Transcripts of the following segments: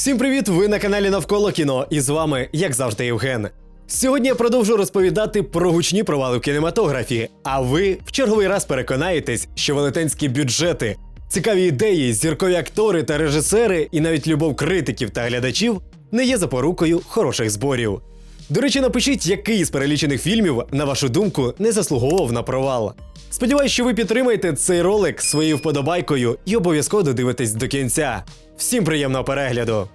Всім привіт! Ви на каналі Навколо кіно, і з вами, як завжди, Євген. Сьогодні я продовжу розповідати про гучні провали в кінематографі. А ви в черговий раз переконаєтесь, що велетенські бюджети, цікаві ідеї, зіркові актори та режисери, і навіть любов критиків та глядачів не є запорукою хороших зборів. До речі, напишіть, який з перелічених фільмів, на вашу думку, не заслуговував на провал. Сподіваюсь, що ви підтримаєте цей ролик своєю вподобайкою і обов'язково додивитесь до кінця. Всім приємного перегляду!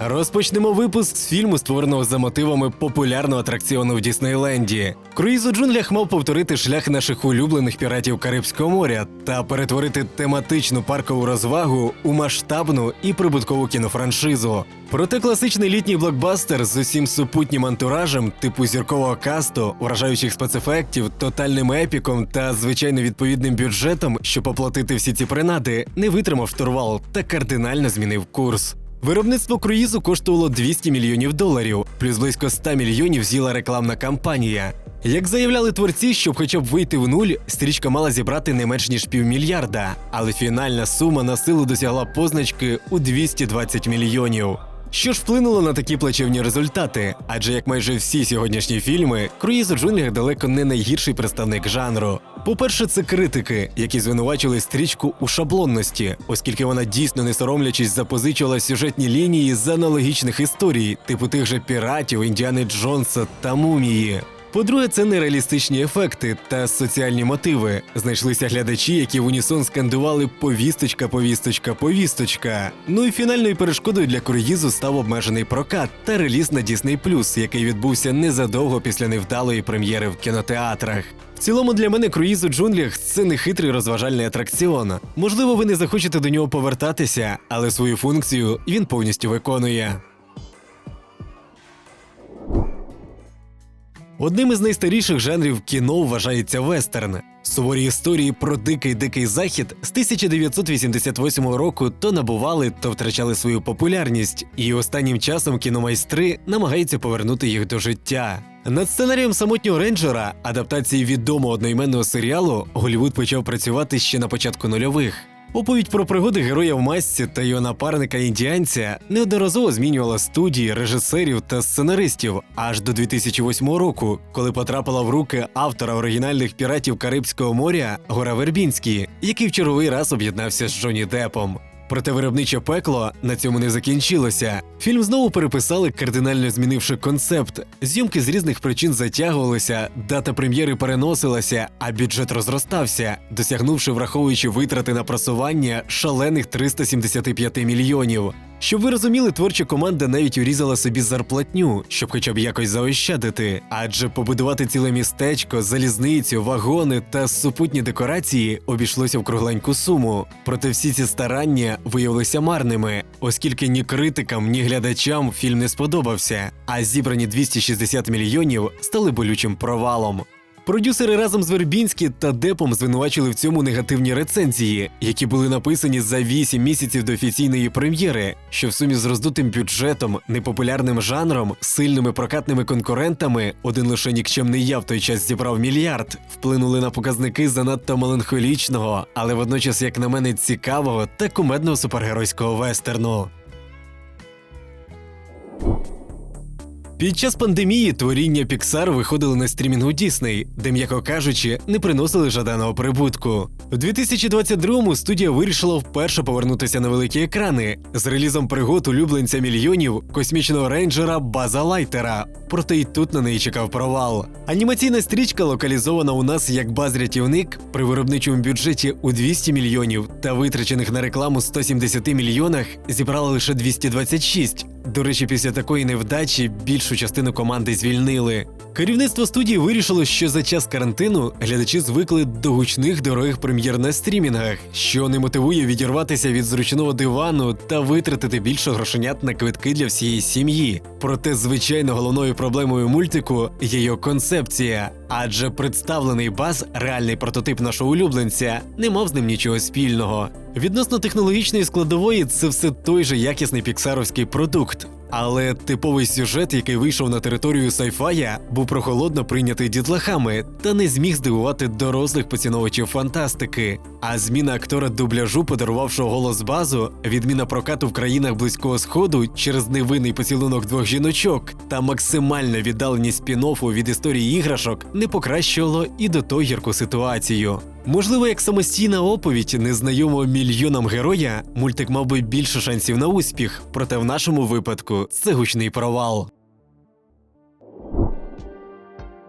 Розпочнемо випуск з фільму, створеного за мотивами популярного атракціону в Діснейленді. Круїз у джунглях мав повторити шлях наших улюблених піратів Карибського моря та перетворити тематичну паркову розвагу у масштабну і прибуткову кінофраншизу. Проте класичний літній блокбастер з усім супутнім антуражем, типу зіркового касту, вражаючих спецефектів, тотальним епіком та звичайно відповідним бюджетом, щоб оплатити всі ці принади, не витримав штурвал та кардинально змінив курс. Виробництво круїзу коштувало 200 мільйонів доларів, плюс близько 100 мільйонів з'їла рекламна кампанія. Як заявляли творці, щоб хоча б вийти в нуль, стрічка мала зібрати не менш ніж півмільярда, але фінальна сума на силу досягла позначки у 220 мільйонів. Що ж вплинуло на такі плачевні результати? Адже як майже всі сьогоднішні фільми, круїз у джунглях далеко не найгірший представник жанру. По-перше, це критики, які звинувачили стрічку у шаблонності, оскільки вона дійсно не соромлячись запозичувала сюжетні лінії з аналогічних історій, типу тих же піратів, Індіани Джонса та мумії. По-друге, це нереалістичні ефекти та соціальні мотиви. Знайшлися глядачі, які в унісон скандували повісточка, повісточка, повісточка. Ну і фінальною перешкодою для круїзу став обмежений прокат та реліз на Disney+, який відбувся незадовго після невдалої прем'єри в кінотеатрах. В цілому для мене круїз у джунглях це не хитрий розважальний атракціон. Можливо, ви не захочете до нього повертатися, але свою функцію він повністю виконує. Одним із найстаріших жанрів кіно вважається вестерн. Суворі історії про дикий дикий захід з 1988 року то набували, то втрачали свою популярність, і останнім часом кіномайстри намагаються повернути їх до життя. Над сценарієм самотнього рейнджера, адаптації відомого одноіменного серіалу, Голівуд почав працювати ще на початку нульових. Оповідь про пригоди героя в масці та його напарника індіанця неодноразово змінювала студії, режисерів та сценаристів аж до 2008 року, коли потрапила в руки автора оригінальних піратів Карибського моря Гора Вербінський, який в черговий раз об'єднався з Джонні Депом. Проте виробниче пекло на цьому не закінчилося. Фільм знову переписали, кардинально змінивши концепт. Зйомки з різних причин затягувалися, дата прем'єри переносилася, а бюджет розростався, досягнувши, враховуючи витрати на просування шалених 375 мільйонів. Щоб ви розуміли, творча команда навіть урізала собі зарплатню, щоб хоча б якось заощадити. Адже побудувати ціле містечко, залізницю, вагони та супутні декорації обійшлося в кругленьку суму. Проте всі ці старання виявилися марними, оскільки ні критикам, ні глядачам фільм не сподобався, а зібрані 260 мільйонів стали болючим провалом. Продюсери разом з Вербінські та Депом звинувачили в цьому негативні рецензії, які були написані за 8 місяців до офіційної прем'єри, що в сумі з роздутим бюджетом, непопулярним жанром, сильними прокатними конкурентами, один лише нікчемний я в той час зібрав мільярд, вплинули на показники занадто меланхолічного, але водночас, як на мене, цікавого та кумедного супергеройського вестерну. Під час пандемії творіння Pixar виходили на стрімінгу Disney, де, м'яко кажучи, не приносили жаданого прибутку. У 2022-му студія вирішила вперше повернутися на великі екрани з релізом пригод улюбленця мільйонів космічного рейнджера База Лайтера. Проте й тут на неї чекав провал. Анімаційна стрічка локалізована у нас як баз-рятівник при виробничому бюджеті у 200 мільйонів та витрачених на рекламу 170 мільйонах зібрала лише 226. До речі, після такої невдачі більшу частину команди звільнили. Керівництво студії вирішило, що за час карантину глядачі звикли до гучних дорогих прем'єр на стрімінгах, що не мотивує відірватися від зручного дивану та витратити більше грошенят на квитки для всієї сім'ї. Проте, звичайно, головною проблемою мультику є його концепція, адже представлений баз, реальний прототип нашого улюбленця, не мав з ним нічого спільного. Відносно технологічної складової, це все той же якісний піксаровський продукт. Але типовий сюжет, який вийшов на територію сайфая, був прохолодно прийнятий дітлахами та не зміг здивувати дорослих поціновувачів фантастики. А зміна актора дубляжу, подарувавшого голос базу, відміна прокату в країнах близького сходу через невинний поцілунок двох жіночок та максимальна віддаленість спін-оффу від історії іграшок не покращувало і до того гірку ситуацію. Можливо, як самостійна оповідь незнайомого мільйонам героя, мультик мав би більше шансів на успіх, проте в нашому випадку це гучний провал.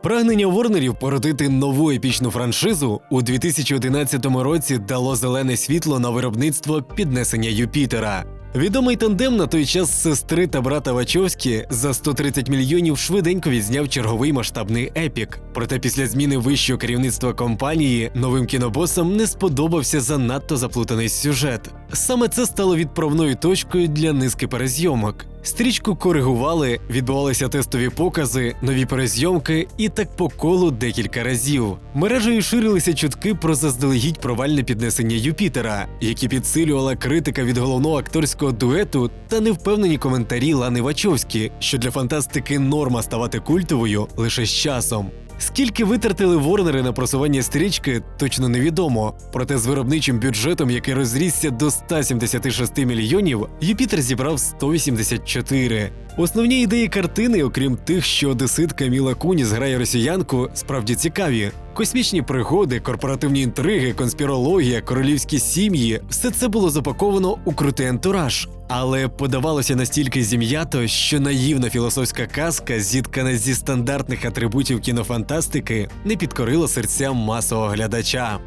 Прагнення Ворнерів породити нову епічну франшизу у 2011 році дало зелене світло на виробництво піднесення Юпітера. Відомий тандем на той час сестри та брата Вачовські за 130 мільйонів швиденько відзняв черговий масштабний епік. Проте після зміни вищого керівництва компанії новим кінобосам не сподобався занадто заплутаний сюжет. Саме це стало відправною точкою для низки перезйомок. Стрічку коригували, відбувалися тестові покази, нові перезйомки і так по колу декілька разів. Мережею ширилися чутки про заздалегідь провальне піднесення Юпітера, які підсилювала критика від головного акторського дуету та невпевнені коментарі Лани Вачовські, що для фантастики норма ставати культовою лише з часом. Скільки витратили Ворнери на просування стрічки, точно невідомо. Проте з виробничим бюджетом, який розрісся до 176 мільйонів, Юпітер зібрав 184. Основні ідеї картини, окрім тих, що одеситка Міла Куніс грає росіянку, справді цікаві. Космічні пригоди, корпоративні інтриги, конспірологія, королівські сім'ї все це було запаковано у крутий антураж. Але подавалося настільки зім'ято, що наївна філософська казка, зіткана зі стандартних атрибутів кінофантастики, не підкорила серцям масового глядача.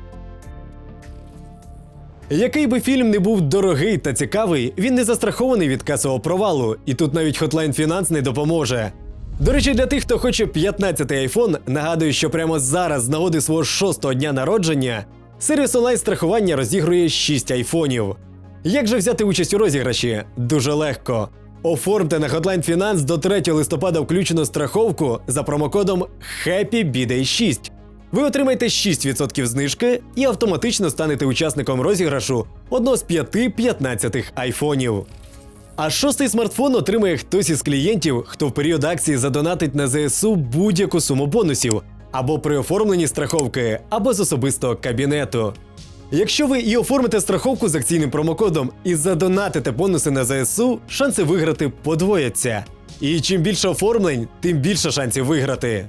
Який би фільм не був дорогий та цікавий, він не застрахований від касового провалу, і тут навіть Hotline Finance не допоможе. До речі, для тих, хто хоче 15-й айфон, нагадую, що прямо зараз, з нагоди свого шостого дня народження, сервіс онлайн страхування розігрує 6 айфонів. Як же взяти участь у розіграші? Дуже легко. Оформте на Hotline Finance до 3 листопада включену страховку за промокодом HAPPYBDAY6. Ви отримаєте 6% знижки і автоматично станете учасником розіграшу одного з п'яти 15 айфонів. А шостий смартфон отримає хтось із клієнтів, хто в період акції задонатить на ЗСУ будь-яку суму бонусів або при оформленні страховки, або з особистого кабінету. Якщо ви і оформите страховку з акційним промокодом і задонатите бонуси на ЗСУ, шанси виграти подвояться. І чим більше оформлень, тим більше шансів виграти.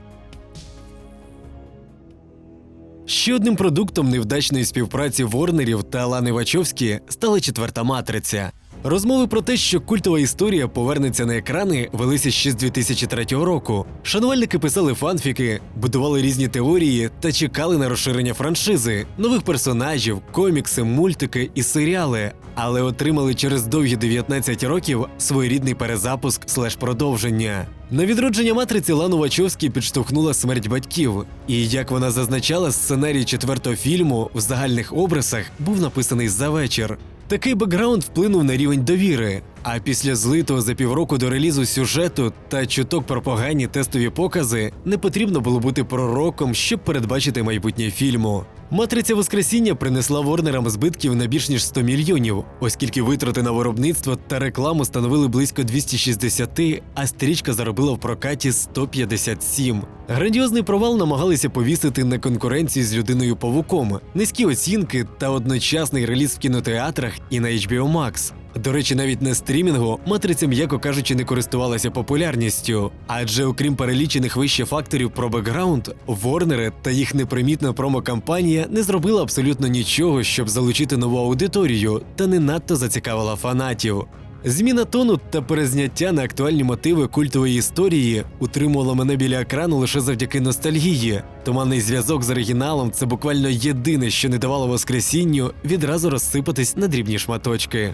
Ще одним продуктом невдачної співпраці Ворнерів та Лани Вачовські стала четверта матриця. Розмови про те, що культова історія повернеться на екрани, велися ще з 2003 року. Шанувальники писали фанфіки, будували різні теорії та чекали на розширення франшизи, нових персонажів, комікси, мультики і серіали, але отримали через довгі 19 років своєрідний перезапуск слеш продовження. На відродження матриці Лану Вачовські підштовхнула смерть батьків, і як вона зазначала, сценарій четвертого фільму в загальних образах був написаний за вечір. Такий бекграунд вплинув на рівень довіри. А після злитого за півроку до релізу сюжету та чуток про погані тестові покази не потрібно було бути пророком, щоб передбачити майбутнє фільму. Матриця Воскресіння принесла Ворнерам збитків на більш ніж 100 мільйонів, оскільки витрати на виробництво та рекламу становили близько 260, а стрічка заробила в прокаті 157. Грандіозний провал намагалися повісити на конкуренції з людиною павуком, низькі оцінки та одночасний реліз в кінотеатрах і на HBO Max. До речі, навіть на стрімінгу матриця, м'яко кажучи, не користувалася популярністю, адже окрім перелічених вище факторів про бекграунд, Ворнери та їх непримітна промокампанія не зробила абсолютно нічого, щоб залучити нову аудиторію та не надто зацікавила фанатів. Зміна тону та перезняття на актуальні мотиви культової історії утримувала мене біля екрану лише завдяки ностальгії. Туманний зв'язок з оригіналом це буквально єдине, що не давало воскресінню відразу розсипатись на дрібні шматочки.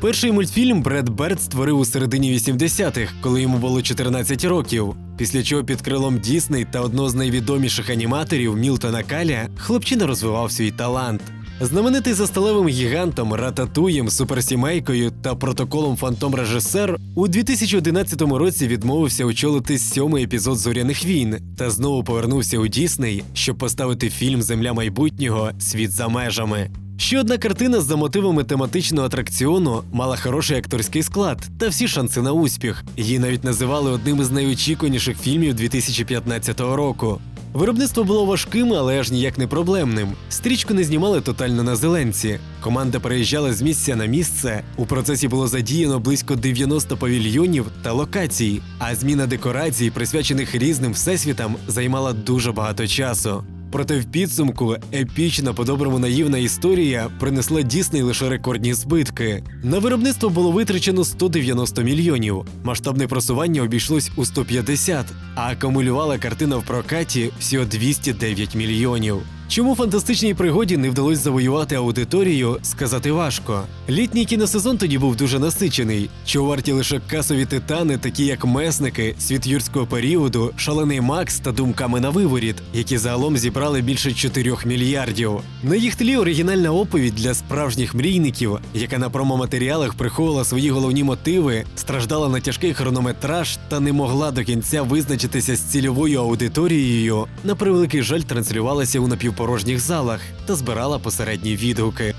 Перший мультфільм Бред Берд створив у середині 80-х, коли йому було 14 років. Після чого під крилом Дісней та одного з найвідоміших аніматорів Мілтона Каля хлопчина розвивав свій талант. Знаменитий за сталевим гігантом, рататуєм, суперсімейкою та протоколом Фантом режисер у 2011 році відмовився очолити сьомий епізод зоряних війн та знову повернувся у Дісней, щоб поставити фільм Земля майбутнього Світ за межами. Ще одна картина за мотивами тематичного атракціону мала хороший акторський склад та всі шанси на успіх. Її навіть називали одним із найочікуваніших фільмів 2015 року. Виробництво було важким, але аж ніяк не проблемним. Стрічку не знімали тотально на зеленці. Команда переїжджала з місця на місце. У процесі було задіяно близько 90 павільйонів та локацій, а зміна декорацій, присвячених різним всесвітам, займала дуже багато часу. Проте в підсумку епічна, по-доброму наївна історія принесла Дісней лише рекордні збитки. На виробництво було витрачено 190 мільйонів. Масштабне просування обійшлось у 150, а акумулювала картина в прокаті всього 209 мільйонів. Чому фантастичній пригоді не вдалося завоювати аудиторію, сказати важко. Літній кіносезон тоді був дуже насичений, що варті лише касові титани, такі як месники, світ юрського періоду, шалений Макс та думками на виворіт, які загалом зібрали більше 4 мільярдів. На їх тлі оригінальна оповідь для справжніх мрійників, яка на промоматеріалах приховувала свої головні мотиви, страждала на тяжкий хронометраж та не могла до кінця визначитися з цільовою аудиторією. На превеликий жаль транслювалася у напівпорожніх залах та збирала посередні відгуки.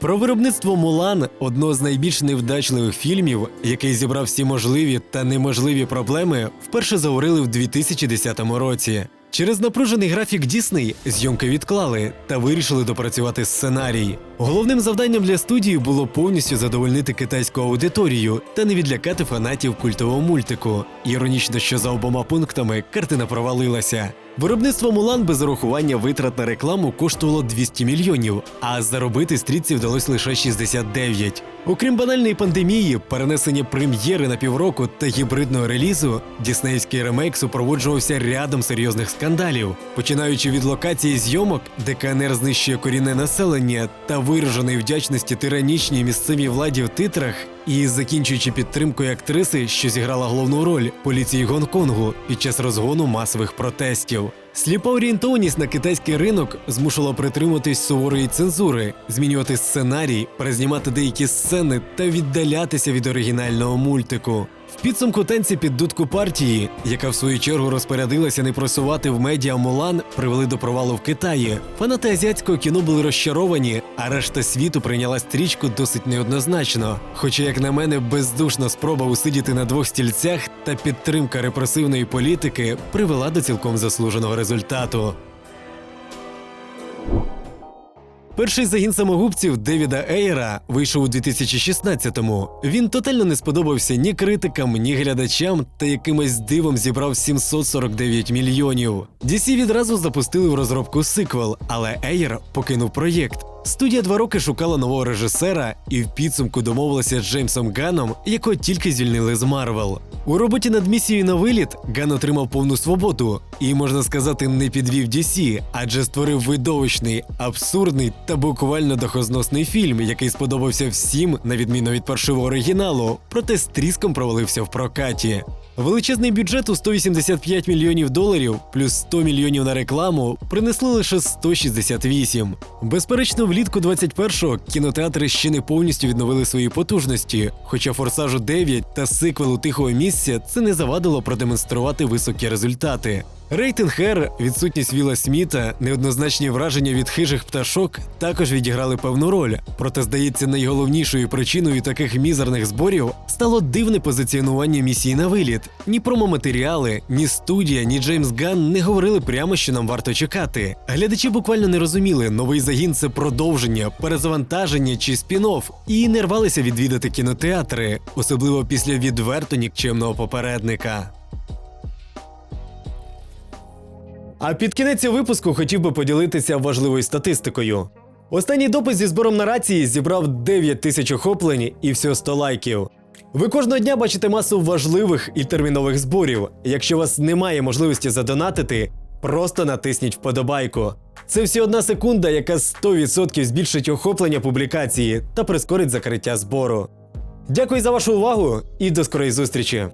Про виробництво Мулан одного з найбільш невдачливих фільмів, який зібрав всі можливі та неможливі проблеми, вперше заговорили в 2010 році. Через напружений графік Дісней зйомки відклали та вирішили допрацювати сценарій. Головним завданням для студії було повністю задовольнити китайську аудиторію та не відлякати фанатів культового мультику. Іронічно, що за обома пунктами картина провалилася. Виробництво Мулан без урахування витрат на рекламу коштувало 200 мільйонів, а заробити стрітці вдалося лише 69. Окрім банальної пандемії, перенесення прем'єри на півроку та гібридного релізу, діснеївський ремейк супроводжувався рядом серйозних скандалів, починаючи від локації зйомок, де КНР знищує корінне населення та вираженої вдячності тиранічній місцевій владі в титрах, і закінчуючи підтримкою актриси, що зіграла головну роль поліції Гонконгу під час розгону масових протестів. Сліпа орієнтованість на китайський ринок змушувала притримуватись суворої цензури, змінювати сценарій, перезнімати деякі сцени та віддалятися від оригінального мультику. Підсумку танці під дудку партії, яка в свою чергу розпорядилася не просувати в медіа Мулан, привели до провалу в Китаї. Фанати азіатського кіно були розчаровані, а решта світу прийняла стрічку досить неоднозначно. Хоча, як на мене, бездушна спроба усидіти на двох стільцях та підтримка репресивної політики привела до цілком заслуженого результату. Перший загін самогубців Девіда Ейра вийшов у 2016-му. Він тотально не сподобався ні критикам, ні глядачам, та якимось дивом зібрав 749 мільйонів. DC відразу запустили в розробку сиквел, але Ейр покинув проєкт. Студія два роки шукала нового режисера і в підсумку домовилася з Джеймсом Ганом, якого тільки звільнили з Марвел. У роботі над місією на виліт Ган отримав повну свободу і, можна сказати, не підвів DC, адже створив видовищний, абсурдний та буквально дохозносний фільм, який сподобався всім, на відміну від паршивого оригіналу, проте з тріском провалився в прокаті. Величезний бюджет у 185 мільйонів доларів плюс 100 мільйонів на рекламу принесли лише 168. Безперечно, влітку 21-го кінотеатри ще не повністю відновили свої потужності. Хоча форсажу 9 та сиквелу тихого місця це не завадило продемонструвати високі результати. Рейтинг Р, відсутність Віла Сміта, неоднозначні враження від хижих пташок також відіграли певну роль. Проте, здається, найголовнішою причиною таких мізерних зборів стало дивне позиціонування місії на виліт. Ні промоматеріали, ні студія, ні Джеймс Ган не говорили прямо, що нам варто чекати. Глядачі буквально не розуміли, новий загін це продовження, перезавантаження чи спін-офф, і не рвалися відвідати кінотеатри, особливо після відверто нікчемного попередника. А під кінець випуску хотів би поділитися важливою статистикою. Останній допис зі збором нарації зібрав 9 тисяч охоплень і всього 100 лайків. Ви кожного дня бачите масу важливих і термінових зборів. Якщо у вас немає можливості задонатити, просто натисніть вподобайку. Це всі одна секунда, яка 100% збільшить охоплення публікації та прискорить закриття збору. Дякую за вашу увагу і до скорої зустрічі!